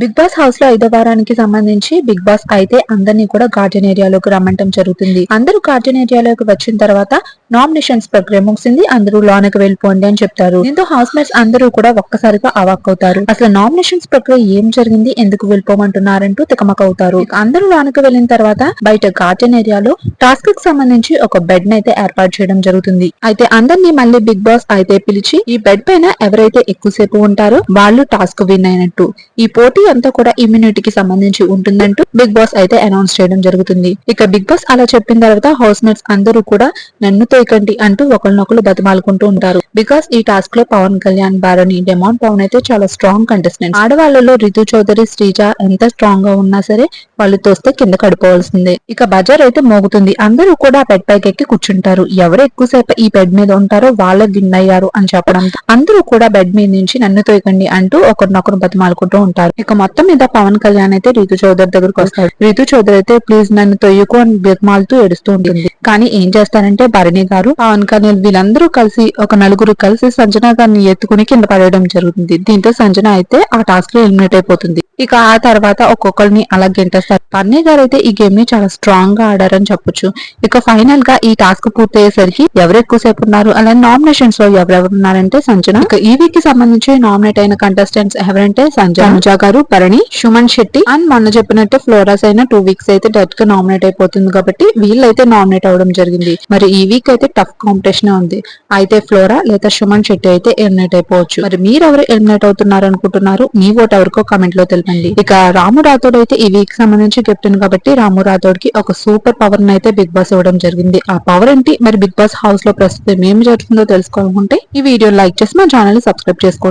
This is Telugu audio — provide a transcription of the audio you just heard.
బిగ్ బాస్ హౌస్లో ఐదో వారానికి సంబంధించి బిగ్ బాస్ అయితే అందరినీ కూడా గార్డెన్ ఏరియాలోకి రమ్మంటం జరుగుతుంది. అందరూ గార్డెన్ ఏరియాలోకి వచ్చిన తర్వాత నామినేషన్స్ ప్రక్రియ ముగిసింది. అందరూ లోనకి వెళ్ళిపోండి అని చెప్తారు. దీంతో హౌస్ మేట్స్ అందరూ కూడా ఒక్కసారిగా అవాక్ అవుతారు. అసలు నామినేషన్స్ ప్రక్రియ ఏం జరిగింది? ఎందుకు వెళ్ళిపోమంటున్నారంటూ తికమక అవుతారు అందరూ లోనకి వెళ్ళిన తర్వాత బయట గార్డెన్ ఏరియాలో టాస్క్కి సంబంధించి ఒక బెడ్ అయితే ఏర్పాటు చేయడం జరుగుతుంది. అయితే అందరినీ మళ్ళీ బిగ్ బాస్ అయితే పిలిచి ఈ బెడ్ పైన ఎవరైతే ఎక్కువసేపు ఉంటారో వాళ్ళు టాస్క్ విన్ అయినట్టు. ఈ పోటీ అంతా కూడా ఇమ్యూనిటీకి సంబంధించి ఉంటుందంటూ బిగ్ బాస్ అయితే అనౌన్స్ చేయడం జరుగుతుంది. ఇక బిగ్ బాస్ అలా చెప్పిన తర్వాత హౌస్ మేట్స్ అందరూ కూడా నన్ను తోయకండి అంటూ ఒకరినొకరు బతిమాలుకుంటూ ఉంటారు. బికాస్ ఈ టాస్క్లో పవన్ కళ్యాణ్ బారని డెమాన్ పవన్ అయితే చాలా స్ట్రాంగ్ కంటెస్టెంట్ ఆడవాళ్ళలో రితు చౌదరి శ్రీజ ఎంత స్ట్రాంగ్గా ఉన్నా సరే వాళ్ళు తోస్తే కింద కడిపోవాల్సిందే. ఇక బజార్ అయితే మోగుతుంది. అందరూ కూడా బెడ్ పైకి ఎక్కి కూర్చుంటారు. ఎవరు ఎక్కువసేపు ఈ బెడ్ మీద ఉంటారో వాళ్ళ విన్ అయ్యారు అని చెప్పడం అందరూ కూడా బెడ్ మీద నుంచి నన్ను తోయకండి అంటూ ఒకరినొకరు బతిమాలుకుంటూ ఉంటారు. ఇక మొత్తం మీద పవన్ కళ్యాణ్ అయితే రీతు చౌదరి దగ్గరకు వస్తాడు. రీతు చౌదరి అయితే ప్లీజ్ నన్ను తొయ్యకు అని బతిమాలుతూ ఏడుస్తూ ఉంటుంది. కానీ ఏం చేస్తారంటే భరణి గారు పవన్ కళ్యాణ్ వీళ్ళందరూ కలిసి ఒక నలుగురు కలిసి సంజన గారిని ఎత్తుకుని కింద పడేయడం జరుగుతుంది. దీంతో సంజన అయితే ఆ టాస్క్లో ఎలిమినేట్ అయిపోతుంది. ఇక ఆ తర్వాత ఒక్కొక్కరిని అలా గెంటేస్తారు. పన్నయ్య గారు అయితే ఈ గేమ్ని చాలా స్ట్రాంగ్గా ఆడారని చెప్పొచ్చు. ఇక ఫైనల్గా ఈ టాస్క్ పూర్తయ్యేసరికి ఎవరు ఎక్కువసేపు ఉన్నారు? అలా నామినేషన్స్లో ఎవరెవరు ఉన్నారంటే సంజన. ఇక ఈ వీక్కి సంబంధించి నామినేట్ అయిన కంటెస్టెంట్స్ ఎవరంటే సంజన. అనుజ గారు భరణి సుమన్ శెట్టి అండ్ మొన్న చెప్పినట్టు ఫ్లోరాస్ అయిన టూ వీక్స్ అయితే డైరెక్ట్గా నామినేట్ అయిపోతుంది కాబట్టి వీళ్ళైతే నామినేట్ అవడం జరిగింది. మరి ఈ వీక్ అయితే టఫ్ కాంపిటీషన్ ఉంది. అయితే ఫ్లోరా లేదా సుమన్ శెట్టి అయితే ఎలిమినేట్ అయిపోవచ్చు. మరి మీరు ఎవరు ఎలిమినేట్ అవుతున్నారు అనుకుంటున్నారు? మీ ఓట్ ఎవరికో కమెంట్లో తెలిపండి. ఇక రాము రాథోడ్ అయితే ఈ వీక్ సంబంధించి కెప్టెన్ కాబట్టి రాము రాథోడ్కి ఒక సూపర్ పవర్ అయితే బిగ్ బాస్ ఇవ్వడం జరిగింది. ఆ పవర్ ఏంటి? మరి బిగ్ బాస్ హౌస్లో ప్రస్తుతం ఏం జరుగుతుందో తెలుసుకోవాలనుకుంటే ఈ వీడియో లైక్ చేసి మా ఛానల్ సబ్స్క్రైబ్ చేసుకోండి.